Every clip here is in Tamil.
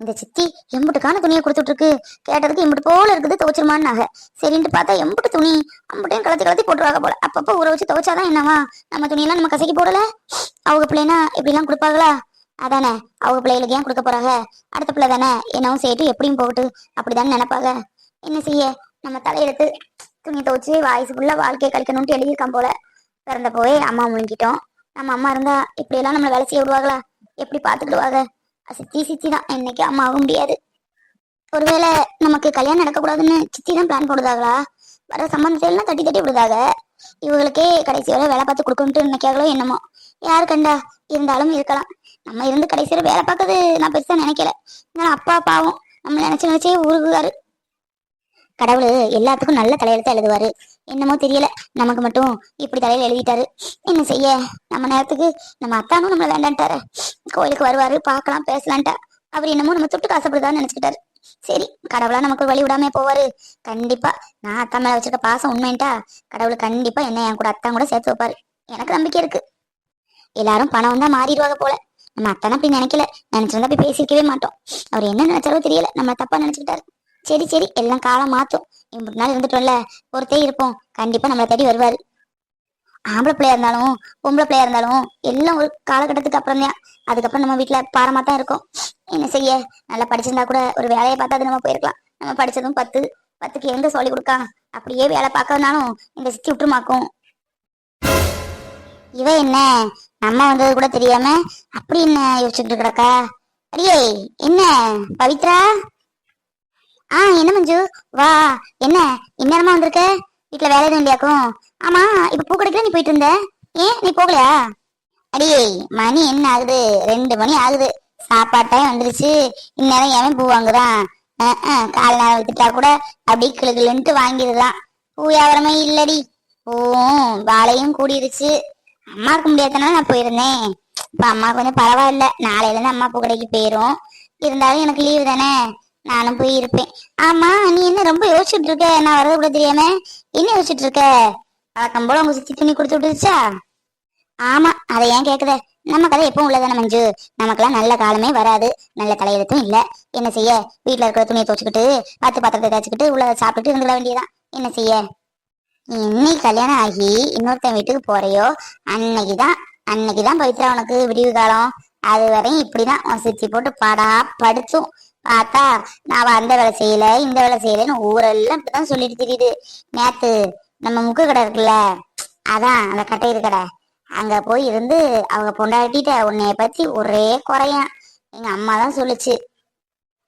இந்த சித்தி எம்புட்டுக்கான துணியை கொடுத்துட்டு இருக்கு கேட்டதுக்கு எம்புட்டு போல இருக்குது துவைச்சிருமான்னாங்க. சரின்ட்டு பார்த்தா எம்புட்டு துணி அம்புட்டையும் கலத்தி கலத்தி போட்டுருவாங்க போல. அப்பப்போ ஊற வச்சு துவைச்சாதான் என்னவா? நம்ம துணியெல்லாம் நம்ம கசக்கி போடல? அவங்க பிள்ளைனா இப்படிலாம் கொடுப்பாங்களா? அதானே அவங்க பிள்ளைகளுக்கு ஏன் கொடுக்க போறாங்க? அடுத்த பிள்ளை தானே என்னவும் செய்யிட்டு எப்படியும் போகட்டு அப்படிதானே நினைப்பாங்க. என்ன செய்ய? நம்ம தலையெடுத்து துணி துவைச்சு வாய்ஸ் ஃபுல்லா வாழ்க்கையை கழிக்கணும்ட்டு எழுதியிருக்கான் போல. பிறந்த போய் அம்மா முழுங்கிட்டோம். நம்ம அம்மா இருந்தா இப்படியெல்லாம் நம்மளை வேலை செய்ய விடுவாங்களா? எப்படி பார்த்துக்கிடுவாங்க? சித்தி சித்தி தான். என்னைக்கு அம்மா ஆக முடியாது. ஒருவேளை நமக்கு கல்யாணம் நடக்கக்கூடாதுன்னு சித்தி தான் பிளான் போடுதாங்களா வர சம்பந்தத்தை தட்டி தட்டி விடுதாக? இவங்களுக்கே கடைசி வரை வேலை பார்த்து கொடுக்கணும்ட்டு நினைக்காங்களோ என்னமோ? யாரு கண்டா? இருந்தாலும் இருக்கலாம். நம்ம இருந்து கடைசி வரை வேலை பார்க்கறது நான் பெருசாக நினைக்கல. இருந்தாலும் அப்பா பாவம். நம்ம நினச்சி நினைச்சே உருகுவாரு கடவுள் எல்லாத்துக்கும் நல்ல தலையெழுத்து எழுதுவாரு. என்னமோ தெரியல. நமக்கு மட்டும் இப்படி தலையில எழுதிட்டாரு. என்ன செய்ய? நம்ம நேரத்துக்கு நம்ம அத்தானும் நம்மள வேண்டான்ட்டாரு. கோயிலுக்கு வருவாரு பார்க்கலாம் பேசலான்ட்டா. அவர் என்னமோ நம்ம தொட்டு காசப்படுதான்னு நினைச்சுக்கிட்டாரு. சரி கடவுளா நமக்கு வழி விடாம போவாரு. கண்டிப்பா நான் அத்தா மேல வச்சிருக்க பாசம் உண்மைன்ட்டா கடவுள் கண்டிப்பா என்ன என் கூட அத்தான் கூட சேர்த்து வைப்பாரு. எனக்கு நம்பிக்கை இருக்கு. எல்லாரும் பணம் வந்தா மாறிடுவாங்க போல. நம்ம அத்தானா அப்படி நினைக்கல. நினைச்சிருந்தா போய் பேசிக்கவே மாட்டோம். அவர் என்ன நினைச்சாரோ தெரியல. நம்ம தப்பா நினைச்சுக்கிட்டாரு. சரி சரி எல்லாம் காலம் மாத்தும். இம்புட்டு நாள் இருந்துட்டோம்ல பொறுத்தே இருப்போம். கண்டிப்பா நம்மளை தேடி வருவாரு. ஆம்பளை பிள்ளையா இருந்தாலும் பொம்பளை பிள்ளையா இருந்தாலும் எல்லாம் ஒரு காலகட்டத்துக்கு அப்புறம் தான். அதுக்கப்புறம் நம்ம வீட்டுல பாரமா தான் இருக்கும். என்ன செய்ய? நல்லா படிச்சிருந்தா கூட ஒரு வேலையை பார்த்தா அது நம்ம போயிருக்கலாம். நம்ம படிச்சதும் பத்து பத்துக்கு எங்க சொல்லி கொடுக்கா அப்படியே வேலை பார்க்கறதுனாலும் இந்த சித்தி விட்டுருமாக்கும். இவ என்ன? நம்ம வந்தது கூட தெரியாம அப்படி என்ன யோசிச்சுட்டு கிடக்கா அடியே என்ன? பவித்ரா? ஆ என்ன மஞ்சு? வா என்ன? இந்நேரமா வந்திருக்க? வீட்டுல வேலை எதுவும் இல்லையாக்கும்? ஆமா இப்ப பூ கடைக்கல நீ போயிட்டு இருந்த? ஏன் நீ போகலையா? அடியே மணி என்ன ஆகுது? ரெண்டு மணி ஆகுது. சாப்பாட்டையும் வந்துருச்சு. இந்நேரம் ஏன் பூ வாங்குறான்? கால நேரம் வித்துட்டா கூட அப்படி கிளு கிளுன்ட்டு வாங்கிடுதான் பூ வியாபாரமே இல்லடி. பூவும் வாழையும் கூடிருச்சு. அம்மா இருக்க முடியாதனால நான் போயிருந்தேன். இப்ப அம்மா கொஞ்சம் பரவாயில்ல. நாளையில இருந்து அம்மா பூ கடைக்கு போயிரும். இருந்தாலும் எனக்கு லீவு தானே? நானும் போய் இருப்பேன். ஆமா நீ என்ன ரொம்ப யோசிச்சுட்டு இருக்க? நான் வரது கூட தெரியாம. என்ன யோசிச்சுட்டு இருக்க? வழக்கம் போல உங்க சித்தி துணி கொடுத்து விட்டுருச்சா? ஆமா அதை ஏன் கேக்குத நம்ம கதை எப்பவும் உள்ளதானே மஞ்சு? நமக்கெல்லாம் நல்ல காலமே வராது. நல்ல தலையெழுத்தும் இல்ல. என்ன செய்ய? வீட்டுல இருக்கிற துணியை துவச்சுக்கிட்டு பத்து பாத்திரத்தை தேய்ச்சிக்கிட்டு உள்ளத சாப்பிட்டுட்டு இருந்துட வேண்டியதான் என்ன செய்ய? நீ இன்னைக்கு கல்யாணம் ஆகி இன்னொருத்தன் வீட்டுக்கு போறையோ? அன்னைக்குதான் அன்னைக்குதான் பவித்ரா உனக்கு விடிவு காலம். அது வரையும் இப்படிதான். உன் சித்தி போட்டு பாடா படுத்தும். பார்த்தா நான் அந்த வேலை செய்யல இந்த வேலை செய்யலன்னு ஊரெல்லாம் இப்படிதான் சொல்லிட்டு தெரியுது. நேத்து நம்ம முக்கு கடை இருக்குல்ல அதான் அந்த கட்டையிறு கடை. அங்க போய் இருந்து அவங்க பொண்டாட்டிட்ட உன்னைய பத்தி ஒரே குறையான் எங்க அம்மா தான் சொல்லுச்சு.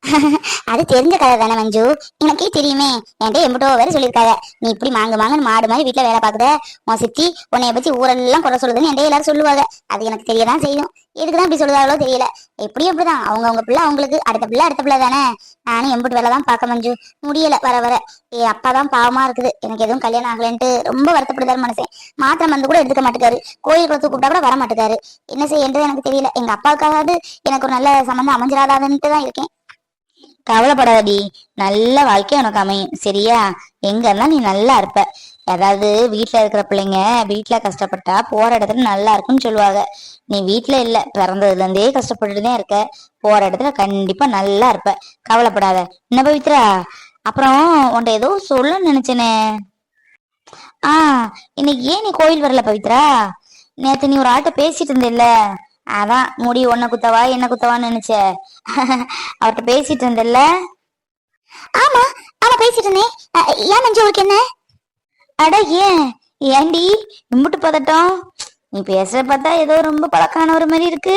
அது தெரிஞ்ச கதை தானே மஞ்சு. எனக்கே தெரியுமே. என்கிட்ட எம்பிட்டோ வேற சொல்லியிருக்காங்க. நீ இப்படி மாங்க மாங்கன்னு மாடு மாதிரி வீட்டுல வேலை பாக்குத உன் சித்தி உன்னைய பத்தி ஊரெல்லாம் குறை சொல்லுதுன்னு என்கிட்ட எல்லாரும் சொல்லுவாங்க. அது எனக்கு தெரியதான் செய்யும். எதுக்குதான் இப்படி சொல்லுதாங்களோ தெரியல. எப்படியும் அப்படிதான். அவங்க அவங்க பிள்ளை அவங்களுக்கு அடுத்த பிள்ளை அடுத்த பிள்ளை தானே. நானும் எம்பிட்டு வேலை தான் பார்க்க மஞ்சு. முடியல வர வர. ஏ அப்பா தான் பாவமா இருக்குது. எனக்கு எதுவும் கல்யாணம் ஆகலன்ட்டு ரொம்ப வருத்தப்படுதாரு மனசேன் மாத்திரம் மருந்து கூட எடுத்துக்க மாட்டேக்காரு. கோயில் குளத்துக்கு கூப்பிட்டா கூட வர மாட்டேக்காரு. என்ன செய்யன்றது எனக்கு தெரியல. எங்க அப்பாவுக்காவது எனக்கு ஒரு நல்ல சம்மந்தம் அமைஞ்சிடாதான்ட்டு தான் இருக்கேன். கவலைப்படாதடி. நல்ல வாழ்க்கை உனக்கு அமையும். சரியா? எங்க இருந்தா நீ நல்லா இருப்ப. அதாவது வீட்டுல இருக்கிற பிள்ளைங்க வீட்டுல கஷ்டப்பட்டா போற இடத்துல நல்லா இருக்கும்னு சொல்லுவாங்க. நீ வீட்டுல இல்ல. பிறந்ததுல இருந்தே கஷ்டப்பட்டுட்டு தான் இருக்க. போற இடத்துல கண்டிப்பா நல்லா இருப்ப. கவலைப்படாத. என்ன பவித்ரா? அப்புறம் உன்ட ஏதோ சொல்ல நினைச்சேனே. ஆ இன்னைக்கு ஏன் நீ கோயில் வரல பவித்ரா? நேத்து நீ ஒரு ஆட்ட பேசிட்டு இருந்தில்ல. அதான் முடி ஒன்ன குத்தவா என்ன குத்தவான்னு நினைச்ச? அவர்கிட்ட பேசிட்டு இருந்தல்ல ஆமா ஆமா பேசிட்டு இருந்தேன். ஏன் மஞ்சு உனக்கு என்ன? அட ஏன்? ஏண்டி இம்புட்டு பதட்டம். நீ பேசுற பார்த்தா ஏதோ ரொம்ப பழக்கான ஒரு மாதிரி இருக்கு.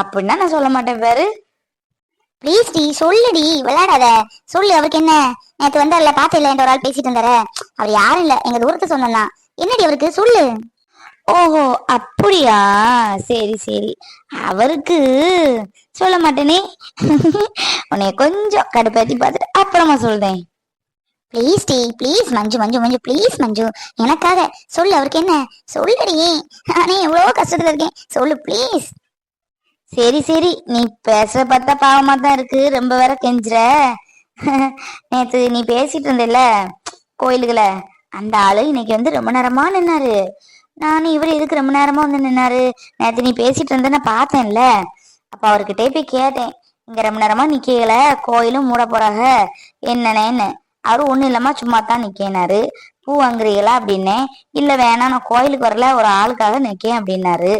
அப்படின்னா நான் சொல்ல மாட்டேன் பாரு ப்ளீஸ் டி சொல்லுடி விளையாடாத. சொல்லு அவருக்கு என்ன? நேற்று வந்தார்ல பாத்தில என்ற ஒரு ஆள் பேசிட்டு இருந்தாரு. அவர் யாரும் இல்ல எங்க தூரத்து சொன்னா என்னடி அவருக்கு? சொல்லு. ஓஹோ அப்படியா? சரி சரி. அவருக்கு சொல்ல மாட்டேனே. உன்னைய கொஞ்சம் கடுப்பேத்தி பார்த்துட்டு அப்புறமா சொல்றேன். ப்ளீஸ் டி ப்ளீஸ் மஞ்சு மஞ்சு மஞ்சு ப்ளீஸ் மஞ்சு. எனக்காக சொல்லு அவருக்கு என்ன? சொல்லுடி. நானே எவ்வளவோ கஷ்டத்துல இருக்கேன். சொல்லு ப்ளீஸ் சரி சரி. நீ பேசுற பார்த்தா பாவமா தான் இருக்கு. ரொம்ப வேற கெஞ்சுற. நேத்து நீ பேசிட்டு இருந்தல கோயிலுக்குல. அந்த ஆளு இன்னைக்கு வந்து ரொம்ப நேரமா நின்னாரு. நானும் இவர் எதுக்கு ரொம்ப நேரமா வந்து நின்னாரு? நேற்று நீ பேசிட்டு இருந்த நான் பார்த்தேன்ல. அப்ப அவர்கிட்டே போய் கேட்டேன். இங்க ரொம்ப நேரமா நிக்கல கோயிலும் மூட போறாங்க. என்னன்னு அவரு ஒண்ணும் இல்லாம சும்மா தான் நிக்கேனாரு. பூ வாங்குறீங்களா அப்படின்னேன் இல்ல வேணாம் நான் கோயிலுக்கு வரல. ஒரு ஆளுக்காக நிக்கேன் அப்படின்னாரு.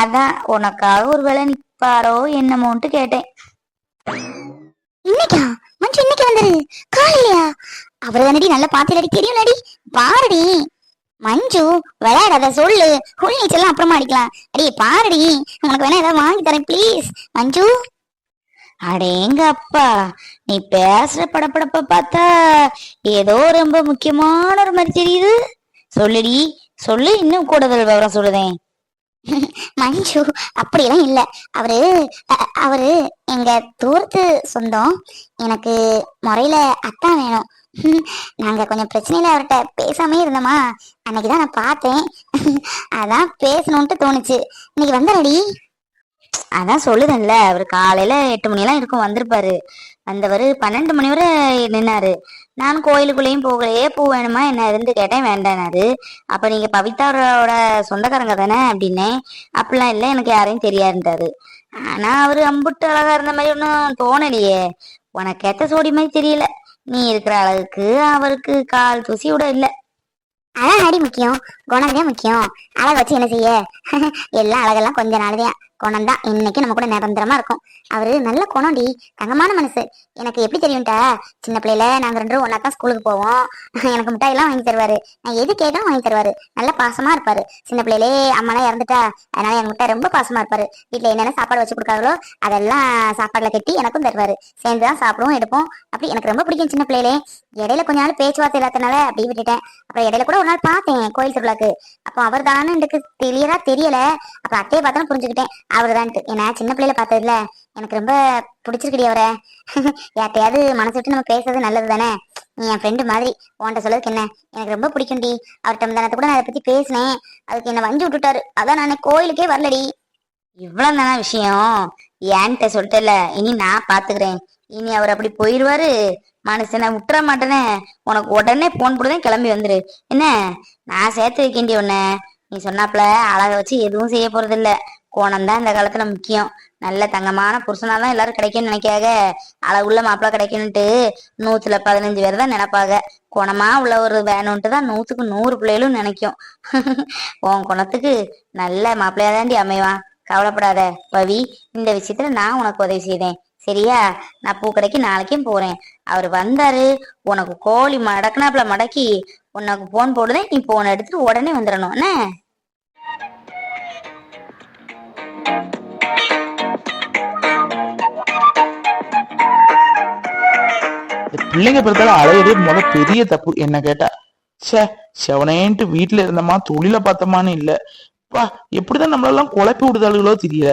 அதான் உனக்காக ஒரு வேலை நிப்பாரோ என்னமோன்ட்டு கேட்டேன். இன்னைக்கா? மஞ்சு இன்னைக்கு வந்தது. காலையா அவரு தானடி நல்ல தெரியும் தெரியும்லடி. பாருடி மஞ்சு விளையாடாத சொல்லு. குள் நீச்சல்லாம் அப்புறமா அடிக்கலாம். அடி பாருடி. உனக்கு வேணா ஏதாவது வாங்கி தரேன் ப்ளீஸ் மஞ்சு. அடேங்க அப்பா. நீ பேசுற படப்படப்ப பார்த்தா ஏதோ ரொம்ப முக்கியமான ஒரு மாதிரி தெரியுது. சொல்லுடி. சொல்லு இன்னும் கூடுதல் விவரம் சொல்லுதேன். மஞ்சு அப்படியெல்லாம் இல்ல. அவரு அவரு எங்க தூரத்து சொந்தம். எனக்கு முறையில அத்தான் வேணும். நாங்க கொஞ்சம் பிரச்சனையில அவர்கிட்ட பேசாமே இருந்தோமா? அன்னைக்குதான் நான் பார்த்தேன். அதான் பேசணும்ட்டு தோணுச்சு. இன்னைக்கு வந்தாடி அதான் சொல்லுதேன்ல அவர் காலையில எட்டு மணி எல்லாம் இருக்கும் வந்திருப்பாரு. வந்தவர் பன்னெண்டு மணி வரை நின்னாரு. நான் கோயிலுக்குள்ளேயும் போகலையே பூ வேணுமா என்ன இருந்து கேட்டேன் வேண்டானாரு அப்ப நீங்க பவிதாரோட சொந்தக்காரங்க தானே அப்படின்னேன் அப்படிலாம் இல்லை எனக்கு யாரையும் தெரியாதுன்றாரு ஆனா அவரு அம்புட்டு அழகா இருந்த மாதிரி ஒன்றும் தோணலையே. உனக்கு ஏத்த சோடி மாதிரி தெரியல. நீ இருக்கிற அளவுக்கு அவருக்கு கால் தூசி கூட இல்ல. அழகு அடி முக்கியம் குணம் முக்கியம். அழகு வச்சு என்ன செய்ய? எல்லாம் அழகெல்லாம் கொஞ்ச நாள்தான் குணம் தான். இன்னைக்கு நம்ம கூட நிரந்தரமா இருக்கும். அவரு நல்ல குணம்டி தங்கமான மனசு. எனக்கு எப்படி தெரியும்டா? சின்ன பிள்ளையில நாங்க ரெண்டு ஒன்னா தான் ஸ்கூலுக்கு போவோம். எனக்கு மிட்டாய் எல்லாம் வாங்கி தருவாரு. நான் எது கேட்டாலும் வாங்கி தருவாரு. நல்ல பாசமா இருப்பாரு. சின்ன பிள்ளையிலே அம்மாலாம் இறந்துட்டா. அதனால எங்க மிட்டாய் ரொம்ப பாசமா இருப்பாரு. வீட்டுல என்னென்ன சாப்பாடு வச்சு கொடுக்காங்களோ அதெல்லாம் சாப்பாடுல கட்டி எனக்கும் தருவாரு. சேர்ந்து தான் சாப்பிடுவோம் எடுப்போம். அப்படி எனக்கு ரொம்ப பிடிக்கும் சின்ன பிள்ளையிலே. இடையில கொஞ்ச நாள் பேச்சுவார்த்தை இல்லாதனால அப்படியே விட்டுட்டேன். அப்புறம் இடையில கூட ஒரு நாள் பார்த்தேன் கோயில் திருவிழாக்கு. அப்போ அவர் தானே எனக்கு கிளியரா தெரியல. அப்புறம் அத்தையை பார்த்தா புரிஞ்சுக்கிட்டேன். அவர் தான் ஏன்னா சின்ன பிள்ளையில பார்த்ததுல எனக்கு ரொம்ப பிடிச்சிருக்குடி அவரை. யார்ட்டையாவது மனசு விட்டு நம்ம பேசுறது நல்லது தானே? நீ என் ஃப்ரெண்டு மாதிரி உன்கிட்ட சொல்றதுக்கு என்ன? எனக்கு ரொம்ப பிடிக்கும்டி. அவர்கிட்ட முந்தானத்தை கூட நான் அதை பத்தி பேசினேன். அதுக்கு என்ன வஞ்சி விட்டுட்டாரு. அதான் நான் கோயிலுக்கே வரலடி. இவ்வளவு தானே விஷயம். ஏன்ட்ட சொல்லிட்டல இனி நான் பாத்துக்கிறேன். இனி அவர் அப்படி போயிடுவாரு மனுஷனை விட்டுற மாட்டேனே. உனக்கு உடனே போன் போடுதான் கிளம்பி வந்துரு. என்ன? நான் சேர்த்து வைக்கண்டி உன்ன. நீ சொன்னாப்ல அழக வச்சு எதுவும் செய்ய போறது இல்ல கோணம் தான் இந்த காலத்துல முக்கியம். நல்ல தங்கமான புருஷனா தான் எல்லாரும் கிடைக்கும்னு நினைக்காக அழகுள்ள மாப்பிள்ளை கிடைக்கணும்ட்டு நூத்துல பதினஞ்சு பேர் தான் நினைப்பாங்க. குணமா உள்ள ஒரு வேணும்ட்டு தான் நூத்துக்கு நூறு பிள்ளைகளும் நினைக்கும். உன் குணத்துக்கு நல்ல மாப்பிள்ளையா தாண்டி அமைவான். கவலைப்படாத. பவி இந்த விஷயத்துல நான் உனக்கு உதவி செய்தேன் சரியா? நான் பூ கடைக்கு நாளைக்கும் போறேன். அவர் வந்தாரு. உனக்கு கோழி மடக்குனாப்புல மடக்கி உனக்கு போன் போடுதேன் நீ போன் எடுத்துட்டு உடனே வந்துடணும் என்ன? பிள்ளைங்க பிறந்தாலும் அழகுதே. முத பெரிய தப்பு. என்ன கேட்டா ச்சே செவனேன்ட்டு வீட்டுல இருந்தமா தொழில பார்த்தமான்னு இல்ல. பா எப்படிதான் நம்மளெல்லாம் குழப்பி விடுதாளுகளோ தெரியல.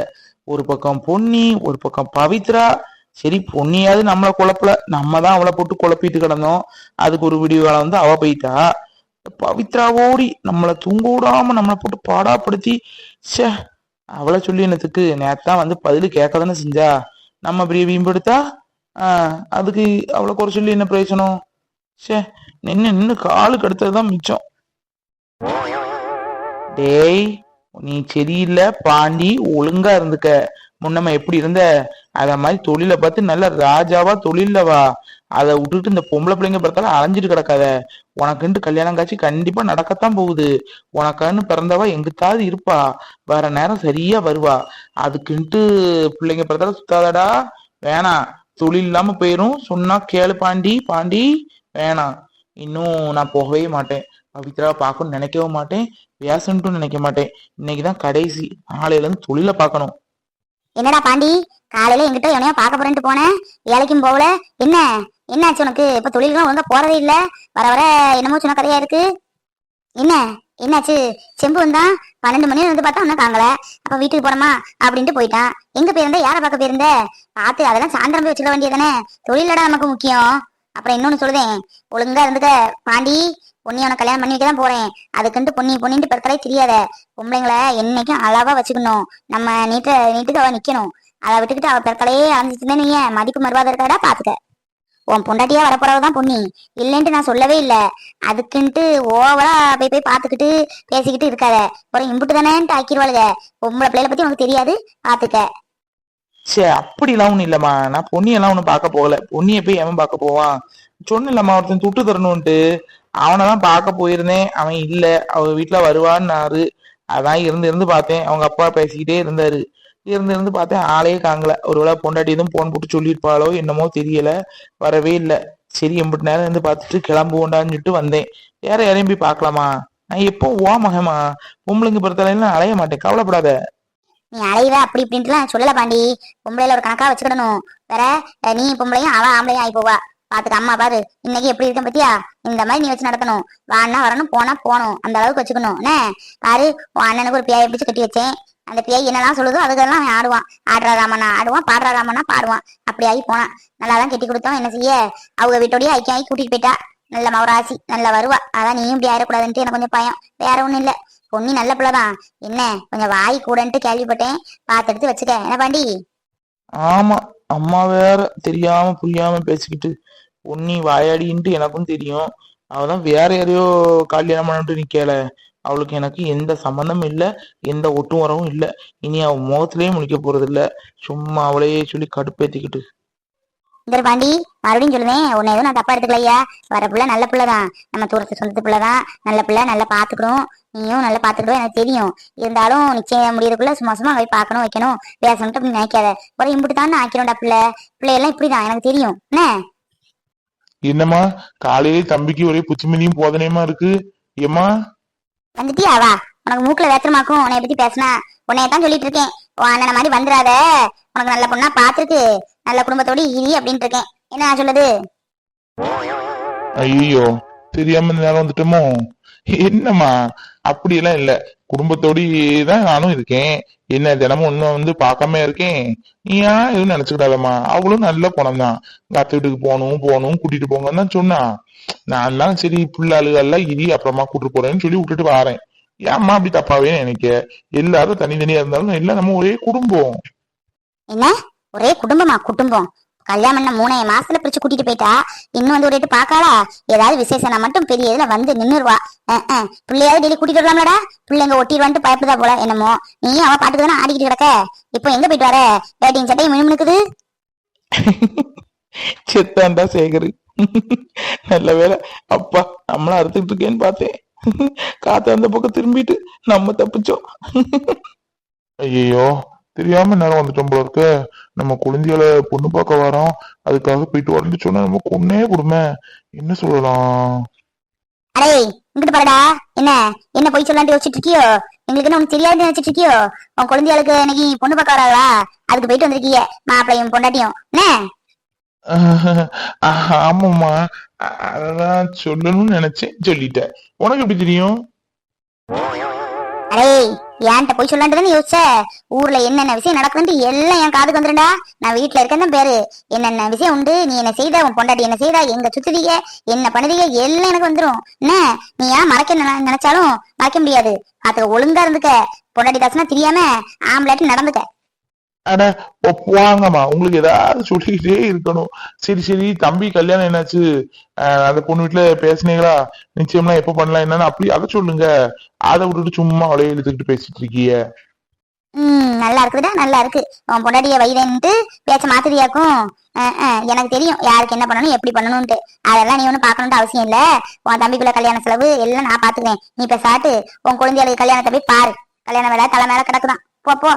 ஒரு பக்கம் பொன்னி ஒரு பக்கம் பவித்ரா. சரி பொன்னியாவது நம்மளை குழப்பல. நம்ம தான் அவளை போட்டு குழப்பிட்டு கிடந்தோம். அதுக்கு ஒரு விடிவு காலம் வந்து அவ போயிட்டா. பவித்ராவோடி நம்மளை தூங்க விடாம நம்மளை போட்டு பாடாப்படுத்தி ச்சே அவளை சொல்லி என்னத்துக்கு? நேத்தான் வந்து பதில் கேட்க தானே செஞ்சா. நம்ம பெரிய வீம்பெடுத்தா அதுக்கு அவ்வளோ குறை சொல்லி என்ன பிரயோஜனம்? ச்சே நின்னு நின்னு காலுக்கு அடுத்ததுதான் மிச்சம். டேய் நீ சரியில்லை பாண்டி ஒழுங்கா இருந்துக்க. முன்னம எப்படி இருந்த? அத மாதிரி தொழிலை பார்த்து நல்ல ராஜாவா தொழில்ல வா. அதை விட்டுட்டு இந்த பொம்பளை பிள்ளைங்க பார்த்தாலும் அலைஞ்சிட்டு கிடக்காத. உனக்குன்ட்டு கல்யாணம் காட்சி கண்டிப்பா நடக்கத்தான் போகுது. உனக்கான்னு பிறந்தவா எங்கிட்டாவது இருப்பா. வர நேரம் சரியா வருவா. அதுக்குன்ட்டு பிள்ளைங்க பிறந்தாலும் சுத்தாதடா. வேணாம். தொழில் இல்லாம போயிரும். சொன்னா கேளு பாண்டி பாண்டி வேணாம் இன்னும் நான் போகவே மாட்டேன். பவித்ரா பார்க்கணும்னு நினைக்கவும் மாட்டேன். பேசணும்னு நினைக்க மாட்டேன். இன்னைக்குதான் கடைசி. நாளையில இருந்து தொழில பார்க்கணும். என்னடா பாண்டி? காலையில எங்கிட்ட எவனையோ பார்க்க போறேன்ட்டு போனேன் வேலைக்கும் போகல. என்ன? என்னாச்சு உனக்கு? இப்ப தொழில்கள் ஒழுங்கா போறதே இல்ல. வர வர என்னமோ சொன்ன கதையா இருக்கு. என்ன? என்னாச்சு? செம்பு வந்தான் பன்னெண்டு மணி வந்து பார்த்தா ஒன்றும் காங்கல அப்ப வீட்டுக்கு போறோமா அப்படின்ட்டு போயிட்டான் எங்க போயிருந்த? யாரை பார்க்க போயிருந்த? பார்த்து அதெல்லாம் சாயந்தரம் போய் வச்சுக்க வேண்டியதானே தொழிலடா நமக்கு முக்கியம். அப்புறம் இன்னொன்னு சொல்லுதேன். ஒழுங்கா இருந்துக்க. பாண்டி பொண்ணி உனக்கு கல்யாணம் பண்ணி வைக்க தான் போறேன். அதுக்குன்ட்டு பொண்ணி பொண்ணிட்டு பிறத்தாலே தெரியாத. பொம்பளைங்களை என்னைக்கும் அளவா வச்சுக்கணும். நம்ம நீட்ட நீட்டுக்கு அவ நிக்கணும். அதை விட்டுக்கிட்டு அவ பிறத்தாலே அழிஞ்சிட்டு நீ மதிப்பு மறுவாத இருக்காடா பாத்துக்க உன் பொண்டாட்டியா வரப்போறவதான் பொண்ணி இல்லைன்ட்டு நான் சொல்லவே இல்ல. அதுக்குன்ட்டு ஓவரா போய் போய் பார்த்துக்கிட்டு பேசிக்கிட்டு இருக்காத. அப்புறம் இம்புட்டு தானேன்ட்டு ஆக்கிடுவாளுக உங்களை பிள்ளைகளை பத்தி உனக்கு தெரியாது. பாத்துக்க. சே அப்படிலாம் ஒண்ணு இல்லம்மா. நான் பொன்னியெல்லாம் ஒண்ணும் பார்க்க போகல. பொன்னியை போய் எவன் பார்க்க போவான்? சொன்னில்லம்மா ஒருத்தன் துட்டு தரணும்ட்டு அவனைதான் பார்க்க போயிருந்தேன். அவன் இல்ல. அவன் வீட்டுல வருவான்னாரு. அதான் இருந்து இருந்து பார்த்தேன். அவங்க அப்பா பேசிக்கிட்டே இருந்தாரு. இருந்து இருந்து பார்த்தேன் ஆளையே காங்கல ஒருவேளை பொண்டாட்டி எதுவும் போன் போட்டு சொல்லியிருப்பாளோ என்னமோ தெரியல. வரவே இல்ல. சரி எம்பிட்டு நேரம் இருந்து பார்த்துட்டு கிளம்புவோண்டான்னு சொல்லிட்டு வந்தேன். வேற யாரையும் போய் பார்க்கலாமா? நான் எப்போ ஓ மகமா? பொம்பளைங்க பொறுத்தவரையில அலைய மாட்டேன். கவலைப்படாத. நீ அலைவ அப்படி இப்படின்ட்டுலாம் சொல்லல பாண்டி. பொம்பளையில ஒரு கணக்கா வச்சுக்கிடணும். வேற நீ பொம்பளையும் அவ ஆம்பளையும் ஆகி போவா. பாத்துக்க அம்மா பாரு. இன்னைக்கு எப்படி இருக்க பத்தியா? இந்த மாதிரி நீ வச்சு நடத்தணும் வான்னா வரணும் போனா போகணும். அந்த அளவுக்கு வச்சுக்கணும். என்ன? பாரு உன் அண்ணனுக்கு ஒரு பியாயை பிடிச்சு கட்டி வச்சேன். அந்த பேய் என்னெல்லாம் சொல்லுதோ அதுக்கெல்லாம் அவன் ஆடுவான். ஆடுறா ராமனா ஆடுவான் பாடுறா ராமனா பாடுவான். அப்படி ஆகி போனான் நல்லா தான் கட்டி கொடுத்தோம். என்ன செய்ய? அவங்க வீட்டோடய ஐக்கியம் ஆகி கூட்டிட்டு போயிட்டா. நல்ல மௌராசி நல்லா வருவா. அதான் நீயும் இப்படி ஆயிடக்கூடாதுன்ட்டு எனக்கு கொஞ்சம் பயம். வேற ஒண்ணும் இல்ல. பொன்னி நல்ல பிள்ளைதான். என்ன? கொஞ்சம் வாய் கூடன்ட்டு கேள்விப்பட்டேன். பார்த்து எடுத்து வச்சுக்க. என்ன பாண்டி? ஆமா. அம்மா வேற தெரியாம புரியாம பேசிக்கிட்டு. பொன்னி வாயாடின்ட்டு எனக்கும் தெரியும். அவதான் வேற யாரையோ கல்யாணம் பண்ணிட்டு நிக்கல. அவளுக்கு எனக்கு எந்த சம்மந்தமும் இல்ல எந்த ஒட்டும் வரவும் இல்ல. இனி அவ முகத்திலேயே முழிக்க போறது இல்ல. சும்மா அவளையே சொல்லி கடுப்பேத்திக்கிட்டு. இந்த பாண்டி மறுபடியும் சொல்லுவேன். உன்னை எதுவும் நான் தப்பா எடுத்துக்கலையா வர பிள்ளை நல்ல பிள்ளைதான். நம்ம தூரத்து சொந்தத்து பிள்ளைதான். நல்ல பிள்ளை நல்லா பாத்துக்கணும் நீயும் நல்லா பாத்துக்கிடும் எனக்கு தெரியும். இருந்தாலும் நிச்சயம் முடியறதுக்குள்ள சும்மா சும்மா போய் பார்க்கணும் வைக்கணும். பேசணும்ட்டு அப்படி நினைக்காத. ஒரு இம்புட்டு தான் ஆக்கிறோம்டா பிள்ளை. பிள்ளையெல்லாம் இப்படிதான். எனக்கு தெரியும். என்ன? என்னம்மா? காலையிலே தம்பிக்கு ஒரே புச்சுமதியும் போதனையுமா இருக்கு? ஏம்மா? வந்துட்டியா? வா. உனக்கு மூக்குல வேத்திரமாக்கும். உன்னைய பத்தி பேசினா. உன்னைய தான் சொல்லிட்டு இருக்கேன் உன் அண்ணனை மாதிரி வந்துடாத உனக்கு நல்ல பொண்ணா பாத்துருக்கு. நல்ல குடும்பத்தோட இரி அப்படின்ட்டு இருக்கேன் என்ன நான் சொல்லுது ஐயோ தெரியாம இந்த நேரம் வந்துட்டோமோ? என்னம்மா? அப்படியெல்லாம் இல்ல. குடும்பத்தோட தான் நானும் இருக்கேன். என்ன தினமும் ஒன்னும் வந்து பார்க்காம இருக்கேன்? நீ ஏன் எதுவும் நினைச்சுக்கிடாதம்மா? அவளும் நல்ல பணம் தான் அத்தை வீட்டுக்கு போகணும் போகணும் கூட்டிட்டு போங்கன்னு தான் சொன்னா. நான் தான் சரி பிள்ளைகளுகள்லாம் இரி அப்புறமா கூட்டிட்டு போறேன்னு சொல்லி விட்டுட்டு வரேன். ஏம்மா அப்படி தப்பாவே நினைக்க? எல்லாரும் தனித்தனியா இருந்தாலும் எல்லாம் நம்ம ஒரே குடும்பம். என்ன? ஒரே குடும்பமா? குடும்பம். கல்யாணம் பண்ண மூணே மாசத்துல பிரிச்சு கூட்டிட்டு போயிட்டா? இன்னும் வந்து ஒரு ரேட்டு பாக்காளா ஏதாவது விசேஷம்னா மட்டும் பெரிய இதுல வந்து நின்னுருவா. பிள்ளையாவது டெய்லி கூட்டிட்டு வரலாம்லடா. பிள்ளைங்க ஒட்டிடுவான்ட்டு பயப்படுதா போல என்னமோ. நீ அவ பாட்டுக்கு தானே ஆடிக்கிட்டு கிடக்க? இப்போ எங்க போயிட்டு வர? வேட்டியும் சட்டையும் மினுமினுக்குது. செத்தாண்டா சேகரு. நல்ல வேலை அப்பா நம்மள அறுத்துக்கிட்டு இருக்கேன்னு பார்த்தேன். காத்து அந்த பக்கம் திரும்பிட்டு நம்ம தப்பிச்சோம். ஐயோ தெரியாம நேரம் வந்துட்டோம் போல இருக்க. நம்ம குழந்தைகளை பொண்ணு பார்க்க வரோம். அதுக்காக போயிட்டு வரேன்னு சொன்னா நம்ம கொன்னே கொடுமை. என்ன சொல்லலாம்? அடே இங்கிட்டு பாருடா. என்ன என்ன போய் சொல்லான்ட்டு யோசிச்சுட்டு இருக்கியோ? எங்களுக்கு என்ன உனக்கு தெரியாதுன்னு நினைச்சிட்டு இருக்கியோ? உன் குழந்தைகளுக்கு இன்னைக்கு பொண்ணு பார்க்க வராளா அதுக்கு போயிட்டு வந்திருக்கீங்க மாப்பிளையும் பொண்டாட்டியும். என்ன? ஆமாம்மா. அதான் சொல்லணும்னு நினைச்சேன். சொல்லிட்டேன். உனக்கு எப்படி தெரியும்? அடே ஏன்ட்ட போய் சொல்லான்ட்டு யோசிச்ச? ஊர்ல என்னென்ன விஷயம் நடக்குதுன்னு எல்லாம் என் காதுக்கு வந்துருண்டா நான் வீட்டுல இருக்கேன் பேரு. என்னென்ன விஷயம் உண்டு? நீ என்ன செய்த? உன் பொண்டாட்டி என்ன செய்தா? எங்க சுத்துதீங்க என்ன பண்ணுதீங்க எல்லாம் எனக்கு வந்துரும். என்ன? நீ ஏன் மறைக்க நினைச்சாலும் மறைக்க முடியாது. அதுக்கு ஒழுங்கா இருந்துக்க. பொண்டாட்டி தாசனா தெரியாம ஆம்பளாட்டி நடந்துக்க. அட வாங்கம்மா உங்களுக்கு ஏதாவது சொல்லிக்கிட்டே இருக்கணும். சரி சரி தம்பி கல்யாணம் என்னாச்சு? அந்த பொண்ணு வீட்டுல பேசுனீங்களா? நிச்சயம்லாம் எப்ப பண்ணலாம் என்னன்னு அப்படி அதை சொல்லுங்க. அதை விட்டுட்டு சும்மா அவளைய இழுத்துக்கிட்டு பேசிட்டு இருக்கீங்க. ம் நல்லா இருக்குதா நல்லா இருக்கு. உன் பொண்டாட்டிய வைரன்ட்டு பேச்ச மாத்திரியாக்கும் எனக்கு தெரியும். யாருக்கு என்ன பண்ணணும் எப்படி பண்ணணும்ட்டு அதெல்லாம் நீ ஒன்னும் பார்க்கணும்ட்டு அவசியம் இல்ல. உன் தம்பிக்குள்ள கல்யாண செலவு எல்லாம் நான் பாத்துக்கிறேன் நீ இப்ப சாட்டு உன் குழந்தைகளுக்கு கல்யாணத்தை போய் பாரு. கல்யாண வேலை தலை மேல கிடக்குதான். போ போ.